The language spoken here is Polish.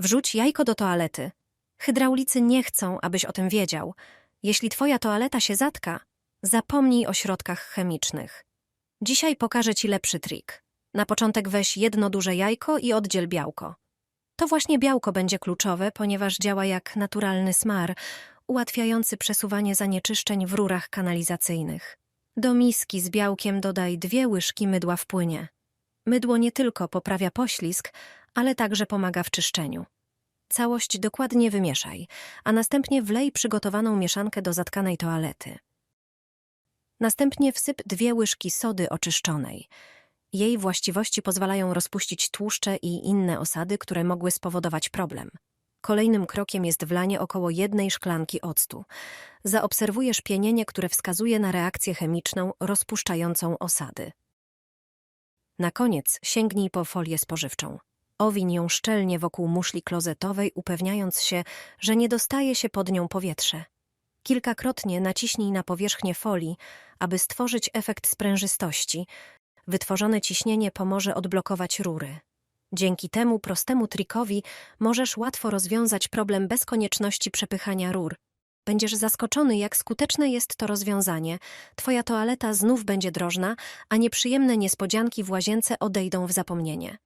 Wrzuć jajko do toalety. Hydraulicy nie chcą, abyś o tym wiedział. Jeśli twoja toaleta się zatka, zapomnij o środkach chemicznych. Dzisiaj pokażę ci lepszy trik. Na początek weź jedno duże jajko i oddziel białko. To właśnie białko będzie kluczowe, ponieważ działa jak naturalny smar, ułatwiający przesuwanie zanieczyszczeń w rurach kanalizacyjnych. Do miski z białkiem dodaj dwie łyżki mydła w płynie. Mydło nie tylko poprawia poślizg, ale także pomaga w czyszczeniu. Całość dokładnie wymieszaj, a następnie wlej przygotowaną mieszankę do zatkanej toalety. Następnie wsyp dwie łyżki sody oczyszczonej. Jej właściwości pozwalają rozpuścić tłuszcze i inne osady, które mogły spowodować problem. Kolejnym krokiem jest wlanie około jednej szklanki octu. Zaobserwujesz pienienie, które wskazuje na reakcję chemiczną rozpuszczającą osady. Na koniec sięgnij po folię spożywczą. Owiń ją szczelnie wokół muszli klozetowej, upewniając się, że nie dostaje się pod nią powietrze. Kilkakrotnie naciśnij na powierzchnię folii, aby stworzyć efekt sprężystości. Wytworzone ciśnienie pomoże odblokować rury. Dzięki temu prostemu trikowi możesz łatwo rozwiązać problem bez konieczności przepychania rur. Będziesz zaskoczony, jak skuteczne jest to rozwiązanie. Twoja toaleta znów będzie drożna, a nieprzyjemne niespodzianki w łazience odejdą w zapomnienie.